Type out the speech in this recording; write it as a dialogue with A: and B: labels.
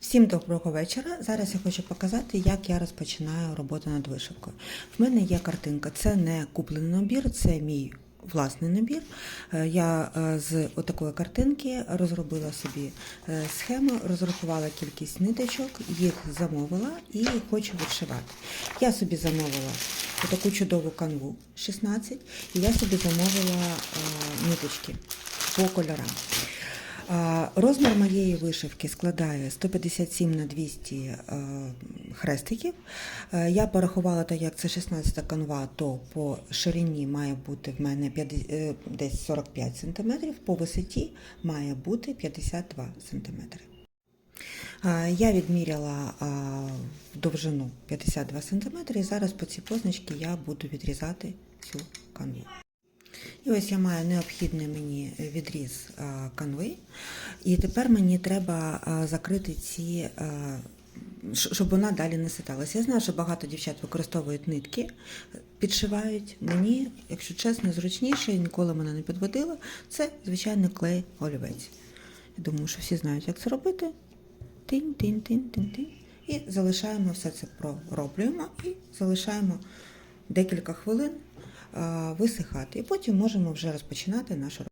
A: Всім доброго вечора. Зараз я хочу показати, як я розпочинаю роботу над вишивкою. В мене є картинка. Це не куплений набір, це мій власний набір. Е, Я е, з отакої картинки розробила собі е, схему, розрахувала кількість ниточок, їх замовила і хочу відшивати. Я собі замовила таку чудову канву 16, і я собі замовила ниточки по кольорам. Розмір моєї вишивки складає 157 на 200 е, хрестиків. Е, Я порахувала, так як це 16 канва, то по ширині має бути в мене 50, е, десь 45 см, по висоті має бути 52 см. Я відміряла довжину 52 см і зараз по цій позначці я буду відрізати цю канву. І ось я маю необхідний мені відріз а, канви. І тепер мені треба закрити ці, щоб вона далі не ситалася. Я знаю, що багато дівчат використовують нитки, підшивають. Мені, якщо чесно, зручніше, ніколи мене не підводило. Це звичайний клей олівець. Я думаю, що всі знають, як це робити. Тинь, тинь, тинь, тинь, тинь. І залишаємо все це пророблюємо і залишаємо декілька хвилин висихати. І потім можемо вже розпочинати нашу роботу.